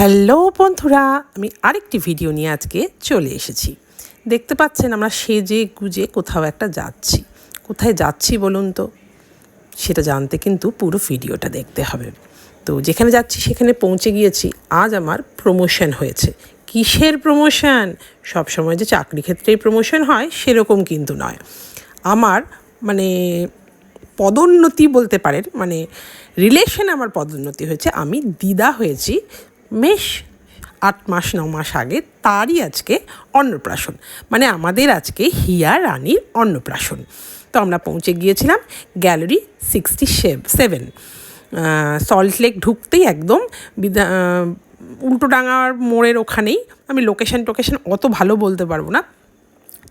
Hello বন্ধুরা, আমি আরেকটি ভিডিও নিয়ে আজকে চলে এসেছি। দেখতে পাচ্ছেন আমরা সেজে গুজে কোথাও একটা যাচ্ছি। কোথায় যাচ্ছি বলুন তো? সেটা জানতে কিন্তু পুরো ভিডিওটা দেখতে হবে। তো যেখানে যাচ্ছি সেখানে পৌঁছে গিয়েছি। আজ আমার প্রমোশন হয়েছে। কিসের প্রমোশন সবসময় যে চাকরি ক্ষেত্রেই প্রমোশন হয়, সেরকম কিন্তু নয়। আমার মানে পদোন্নতি বলতে পারেন মানে রিলেশন আমার পদোন্নতি হয়েছে। আমি দিদা হয়েছি। বেশ আট মাস, ন মাস আগে তারই আজকে অন্নপ্রাশন। মানে আমাদের আজকে হিয়া রানীর অন্নপ্রাশন। তো আমরা পৌঁছে গিয়েছিলাম গ্যালারি সিক্সটি সেভেন। সল্টলেক ঢুকতেই একদম বিদা উল্টোডাঙার মোড়ের ওখানেই। আমি লোকেশন টোকেশন অত ভালো বলতে পারব না।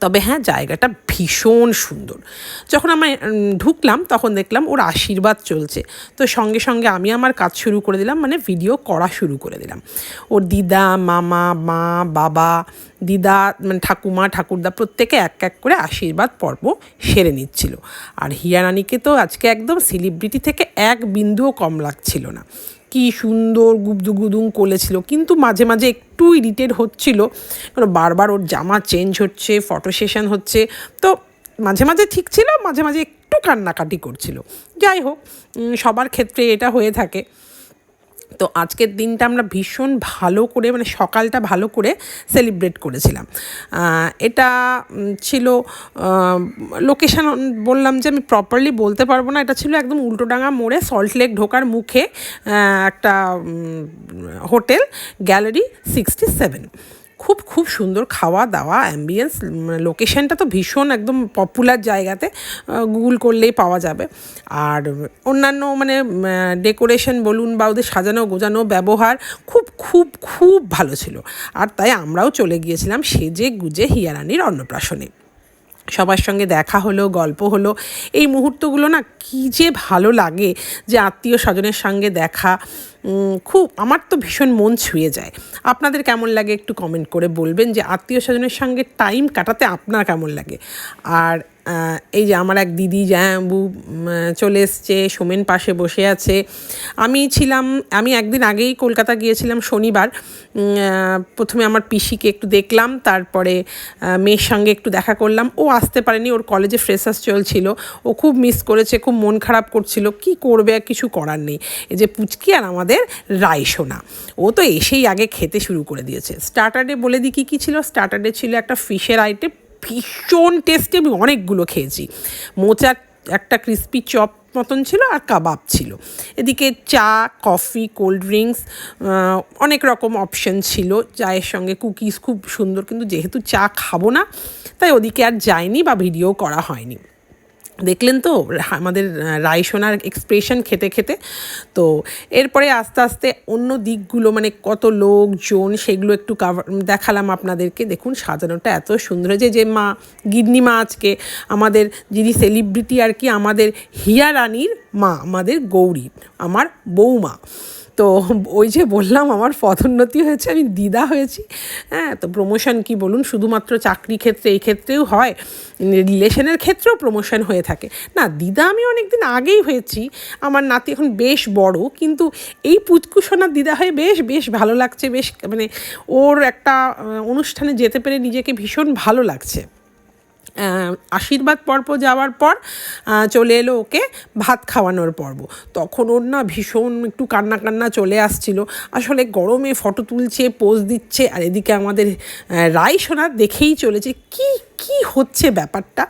তবে হ্যাঁ জায়গাটা ভীষণ সুন্দর। যখন আমি ঢুকলাম তখন দেখলাম ওর আশীর্বাদ চলছে। তো সঙ্গে সঙ্গে আমি আমার কাজ শুরু করে দিলাম মানে ভিডিও করা শুরু করে দিলাম। ওর দিদা, মামা, মা, বাবা, দিদা মানে ঠাকুমা, ঠাকুরদা প্রত্যেকে এক এক করে আশীর্বাদ পর্ব সেরে নিচ্ছিল। আর হিয়া রানীকে তো আজকে একদম সেলিব্রিটি থেকে এক বিন্দুও কম লাগছিল না। কি সুন্দর গুবদু গুদুং করেছিল কিন্তু মাঝে মাঝে একটু ইরিটেড হচ্ছিল। কারণ বারবার ওর জামা চেঞ্জ হচ্ছে ফটো সেশন হচ্ছে। তো মাঝে মাঝে ঠিক ছিল, মাঝে মাঝে একটু কান্নাকাটি করছিল। যাই হোক সবার ক্ষেত্রে এটা হয়ে থাকে। তো আজকের দিনটা আমরা ভীষণ ভালো করে মানে সকালটা ভালো করে সেলিব্রেট করেছিলাম। এটা ছিল লোকেশান বললাম যে আমি প্রপারলি বলতে পারব না। এটা ছিল একদম উল্টোডাঙা মোড়ে সল্টলেক ঢোকার মুখে একটা হোটেল গ্যালারি সিক্সটি সেভেন খুব খুব সুন্দর খাওয়া দাওয়া অ্যাম্বিয়েন্স লোকেশনটা তো ভীষণ একদম পপুলার জায়গাতে গুগল করলেই পাওয়া যাবে। আর অন্যান্য মানে ডেকোরেশন বলুন বা ওদের সাজানো গোজানো ব্যবহার খুব খুব খুব ভালো ছিল। আর তাই আমরাও চলে গিয়েছিলাম সেজে গুজে হিয়ারানির অন্নপ্রাশনে। সবার সঙ্গে দেখা হলো, গল্প হলো। এই মুহূর্তগুলো না কী যে ভালো লাগে যে আত্মীয় স্বজনের সঙ্গে দেখা খুব আমার তো ভীষণ মন ছুঁয়ে যায়। আপনাদের কেমন লাগে একটু কমেন্ট করে বলবেন যে আত্মীয় স্বজনের সঙ্গে টাইম কাটাতে আপনার কেমন লাগে? আর এই যে আমার এক দিদি জায়াম্বু চলে এসছে, সোমেন পাশে বসে আছে। আমি ছিলাম, আমি একদিন আগেই কলকাতা গিয়েছিলাম শনিবার। প্রথমে আমার পিসিকে একটু দেখলাম, তারপরে মেয়ের সঙ্গে একটু দেখা করলাম। ও আসতে পারেনি, ওর কলেজে ফ্রেশার্স চলছিল। ও খুব মিস করেছে, খুব মন খারাপ করছিল, কি করবে আর কিছু করার নেই। এই যে পুচকি আর আমাদের রায়সোনা ও তো এসেই আগে খেতে শুরু করে দিয়েছে। স্টার্টারে বলে দিই, কী কী ছিল? স্টার্টারে ছিল একটা ফিশের আইটেম ভীষণ টেস্টে, আমি অনেকগুলো খেয়েছি। মোচা একটা ক্রিস্পি চপ মতন ছিল আর কাবাব ছিল। এদিকে চা কফি কোল্ড ড্রিঙ্কস অনেক রকম অপশন ছিল। চায়ের সঙ্গে কুকিজ খুব সুন্দর, কিন্তু যেহেতু চা খাব না, তাই ওদিকে আর যায়নি বা ভিডিও করা হয়নি। দেখলেন তো, আমাদের রায়সোনার এক্সপ্রেশন খেতে খেতে। তো এরপরে আস্তে আস্তে অন্য দিকগুলো মানে কত লোকজন, সেগুলো একটু কাভার দেখালাম আপনাদেরকে। দেখুন, সাজানোটা এত সুন্দর হয়েছে যে মা গিডনি মা আজকে আমাদের, যিনি সেলিব্রিটি আর কি, আমাদের হিয়া রানীর মা, আমাদের গৌরী, আমার বৌমা। তো ওই যে বললাম, আমার পদোন্নতি হয়েছে, আমি দিদা হয়েছি। হ্যাঁ তো প্রমোশন কি বলুন? শুধুমাত্র চাকরি ক্ষেত্রে, এই ক্ষেত্রেও হয়। রিলেশনের ক্ষেত্রেও প্রমোশন হয়ে থাকে। না, দিদা আমি অনেক দিন আগেই হয়েছি। আমার নাতি এখন বেশ বড়, কিন্তু এই পুচকুসোনার দিদা হয়ে বেশ বেশ ভালো লাগছে। বেশ মানে ওর একটা অনুষ্ঠানে যেতে পেরে নিজেকে ভীষণ ভালো লাগছে। আশীর্বাদ পর্ব যাওয়ার পর চলে এলো ওকে ভাত খাওয়ানোর পর্ব। তখন ওর না ভীষণ একটু কান্না কান্না চলে আসছিল। আসলে গরমে ফটো তুলছে, পোজ দিচ্ছে, আর এদিকে আমাদের রায় সোনা দেখেই চলেছে, কি কি হচ্ছে ব্যাপারটা?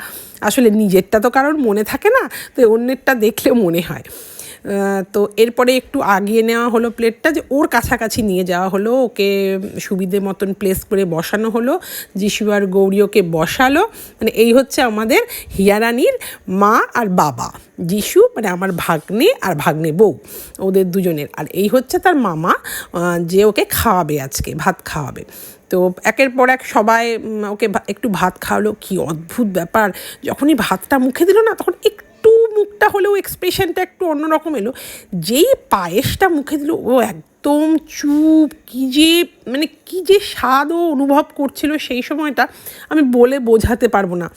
আসলে নিজেরটা তো কারোর মনে থাকে না, তো অন্যেরটা দেখলে মনে হয়। তো এরপরে একটু আগিয়ে নেওয়া হলো প্লেটটা যে ওর কাছাকাছি নিয়ে যাওয়া হলো, ওকে সুবিধে মতন প্লেস করে বসানো হলো, যিশু আর গৌরী ওকে বসালো। মানে এই হচ্ছে আমাদের হিয়ারানির মা আর বাবা, যিশু মানে আমার ভাগ্নে আর ভাগ্নে বউ, ওদের দুজনের। আর এই হচ্ছে তার মামা যে ওকে খাওয়াবে আজকে, ভাত খাওয়াবে। তো একের পর এক সবাই ওকে একটু ভাত খাওয়ালো, কি অদ্ভুত ব্যাপার। যখনই ভাতটা মুখে দিল না, তখন একটু মুখটা হলেও এক্সপ্রেশনটা একটু অন্যরকম এলো। যেই পায়েসটা মুখে দিল, ও একদম চুপ, কী যে মানে কী যে স্বাদও অনুভব করছিল সেই সময়টা আমি বলে বোঝাতে পারব না।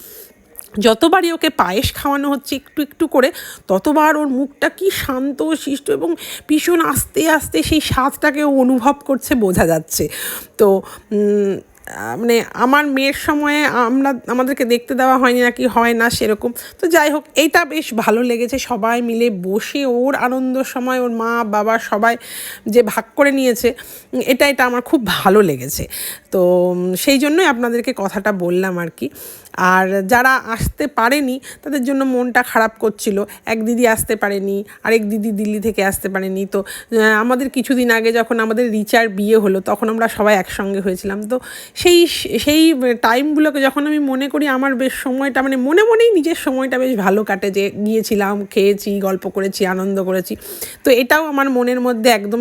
যতবারই ওকে পায়েস খাওয়ানো হচ্ছে একটু একটু করে, ততবার ওর মুখটা কি শান্ত, শিষ্ট এবং ভীষণ আস্তে আস্তে সেই স্বাদটাকে ও অনুভব করছে, বোঝা যাচ্ছে। তো মানে আমার মেয়ের সময়ে আমরা, আমাদেরকে দেখতে দেওয়া হয়নি নাকি, হয় না সেরকম। তো যাই হোক, এইটা বেশ ভালো লেগেছে। সবাই মিলে বসে ওর আনন্দ সময়, ওর মা, বাবা সবাই যে ভাগ করে নিয়েছে, এটা এটা আমার খুব ভালো লেগেছে। তো সেই জন্যই আপনাদেরকে কথাটা বললাম আর কি। আর যারা আসতে পারেনি, তাদের জন্য মনটা খারাপ করছিল। এক দিদি আসতে পারেনি, আরেক দিদি দিল্লি থেকে আসতে পারেনি। তো আমাদের কিছুদিন আগে যখন আমাদের রিচার বিয়ে হলো, তখন আমরা সবাই একসঙ্গে হয়েছিলাম। তো সেই সেই টাইমগুলোকে যখন আমি মনে করি, আমার বেশ সময়টা মানে মনে মনেই নিজের সময়টা বেশ ভালো কাটে যে গিয়েছিলাম, খেয়েছি, গল্প করেছি, আনন্দ করেছি। তো এটাও আমার মনের মধ্যে একদম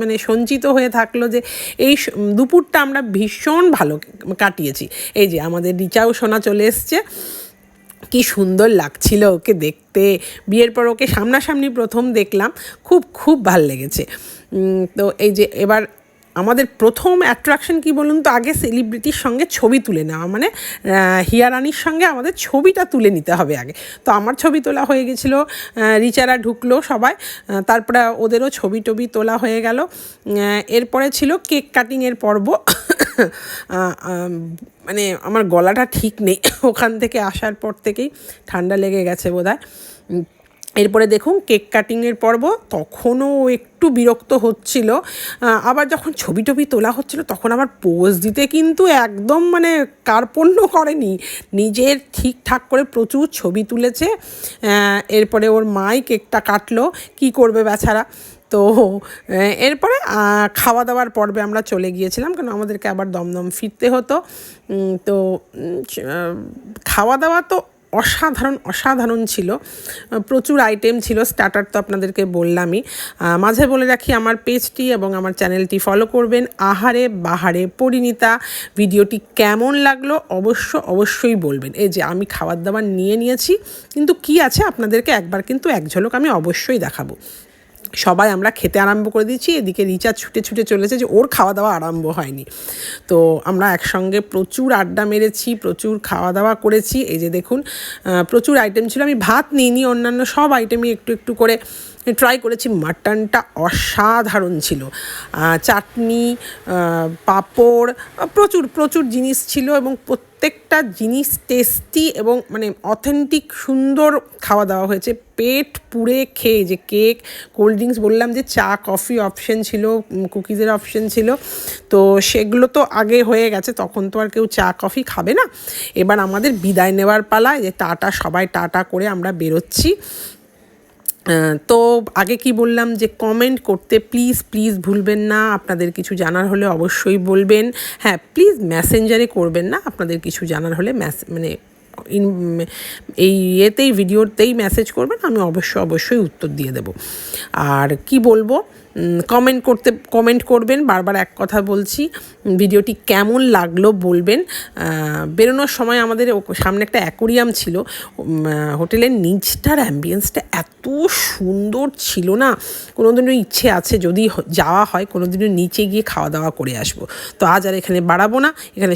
মানে সঞ্চিত হয়ে থাকল যে, এই দুপুরটা আমরা ভীষণ ভালো কাটিয়েছি। এই যে আমাদের রিচাও শোনা চলে এসছে। কি সুন্দর লাগছিল ওকে দেখতে। বিয়ের পর ওকে সামনাসামনি প্রথম দেখলাম খুব খুব ভালো লেগেছে। তো এই যে এবার আমাদের প্রথম অ্যাট্রাকশন কি বলুন তো আগে সেলিব্রিটির সঙ্গে ছবি তুলে নেওয়া। মানে আহ, হিয়া রানির সঙ্গে আমাদের ছবিটা তুলে নিতে হবে আগে। তো আমার ছবি তোলা হয়ে গেছিল রিচারা ঢুকলো সবাই তারপরে ওদেরও ছবি টবি তোলা হয়ে গেল। এরপরে ছিল কেক কাটিংয়ের পর্ব। মানে আমার গলাটা ঠিক নেই। ওখান থেকে আসার পর থেকেই ঠান্ডা লেগে গেছে বোধ এরপরে দেখুন, কেক কাটিংয়ের পর্ব তখনও একটু বিরক্ত হচ্ছিল। আবার যখন ছবি টবি তোলা হচ্ছিল, তখন আবার পোজ দিতে কিন্তু একদম মানে কার্পণ্য করেনি। নিজের ঠিকঠাক করে প্রচুর ছবি তুলেছে। এরপরে ওর মাই কেকটা কাটলো। কি করবে বেচারা? তো এরপরে খাওয়া দাওয়ার পর্বে আমরা চলে গিয়েছিলাম কারণ আমাদেরকে আবার দমদম ফিরতে হতো। তো খাওয়া দাওয়া তো অসাধারণ অসাধারণ ছিল। প্রচুর আইটেম ছিল স্টার্টার তো আপনাদেরকে বললামই। মাঝে বলে রাখি, আমার পেজটি এবং আমার চ্যানেলটি ফলো করবেন। আহারে বাহারে পরিণীতা, ভিডিওটি কেমন লাগল অবশ্য, অবশ্যই বলবেন। এই যে, আমি খাবার দাবার নিয়ে নিয়েছি, কিন্তু কি আছে আপনাদেরকে একবার কিন্তু এক ঝলক আমি অবশ্যই দেখাবো। সবাই আমরা খেতে আরম্ভ করে দিয়েছি। এদিকে রিচার্জ ছুটে ছুটে চলেছে যে ওর খাওয়া দাওয়া আরম্ভ হয়নি। তো আমরা একসঙ্গে প্রচুর আড্ডা মেরেছি, প্রচুর খাওয়া দাওয়া করেছি। এই যে দেখুন প্রচুর আইটেম ছিল। আমি ভাত নিইনি, অন্যান্য সব আইটেমই একটু একটু করে ট্রাই করেছি মাটনটা অসাধারণ ছিল। চাটনি পাঁপড় প্রচুর প্রচুর জিনিস ছিল এবং প্রত্যেকটা জিনিস টেস্টি এবং মানে অথেন্টিক সুন্দর খাওয়া দাওয়া হয়েছে। পেট পুড়ে খেয়ে যে কেক কোল্ড ড্রিঙ্কস বললাম যে চা কফি অপশন ছিল কুকিজের অপশন ছিল। তো সেগুলো তো আগে হয়ে গেছে, তখন তো আর কেউ চা কফি খাবে না। এবার আমাদের বিদায় নেওয়ার পালায় যে টাটা, সবাই টাটা করে আমরা বেরোচ্ছি। তো আগে কি বললাম যে কমেন্ট করতে প্লিজ প্লিজ ভুলবেন না। আপনাদের কিছু জানার হলে অবশ্যই বলবেন। হ্যাঁ প্লিজ মেসেঞ্জারে করবেন না। আপনাদের কিছু জানার হলে ম্যাস মানে এই ইয়েতেই, ভিডিওতেই মেসেজ করবেন, আমি অবশ্য, অবশ্যই উত্তর দিয়ে দেব। আর কি বলব? কমেন্ট করতে কমেন্ট করবেন, বারবার এক কথা বলছি, ভিডিওটি কেমন লাগল বলবেন। বেরোনোর সময় আমাদের সামনে একটা অ্যাকোরিয়াম ছিল হোটেলের নিচটার অ্যাম্বিয়েন্সটা এত সুন্দর ছিল না? কোনো দিনও ইচ্ছে আছে যদি যাওয়া হয় কোনো দিনও নিচে গিয়ে খাওয়া দাওয়া করে আসব। তো আজ আর এখানে বাড়াবো না, এখানে